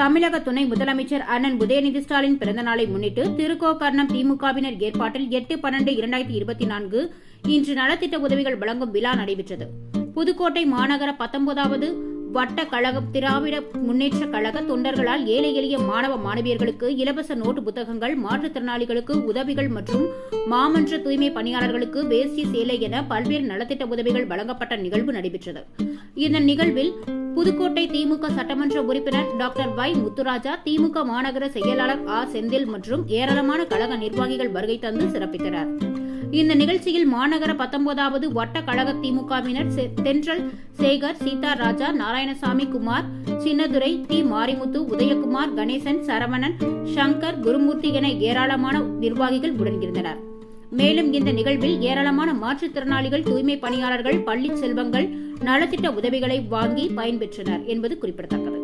தமிழக துணை முதலமைச்சர் அண்ணன் உதயநிதி ஸ்டாலின் பிறந்தநாளை முன்னிட்டு திருக்கோக்கர்ணம் திமுகவினர் ஏற்பாட்டில் எட்டு பன்னெண்டு இரண்டாயிரத்தி இருபத்தி நான்கு இன்று நலத்திட்ட உதவிகள் வழங்கும் விழா நடைபெற்றது. புதுக்கோட்டை மாநகர பத்தொன்பதாவது வட்ட கழகம் திராவிட முன்னேற்ற கழக தொண்டர்களால் ஏழை எளிய மாணவ மாணவியர்களுக்கு இலவச நோட்டு புத்தகங்கள் மாற்றுத்திறனாளிகளுக்கு உதவிகள் மற்றும் மாமன்ற தூய்மை பணியாளர்களுக்கு வேஷ்டி சேலை என பல்வேறு நலத்திட்ட உதவிகள் வழங்கப்பட்ட நிகழ்வு நடைபெற்றது. இந்த நிகழ்வில் புதுக்கோட்டை திமுக சட்டமன்ற உறுப்பினர் டாக்டர் வை முத்துராஜா திமுக மாநகர செயலாளர் ஆ செந்தில் மற்றும் ஏராளமான கழக நிர்வாகிகள் வருகை தந்து சிறப்பித்தனர். இந்த நிகழ்ச்சியில் மாநகர பத்தொன்பதாவது வட்ட கழக திமுகவினர் செ- தென்றல் சேகர் சீதா ராஜா நாராயணசாமி குமார் சின்னதுரை டி. மாரிமுத்து உதயகுமார் கணேசன் சரவணன் சங்கர் குருமூர்த்தி என ஏராளமான நிர்வாகிகள் உடனிருந்தனர். மேலும் இந்த நிகழ்வில் ஏராளமான மாற்றுத்திறனாளிகள் தூய்மை பணியாளர்கள் பள்ளி செல்வங்கள் நலத்திட்ட உதவிகளை வாங்கி பயன்பெற்றனர் என்பது குறிப்பிடத்தக்கது.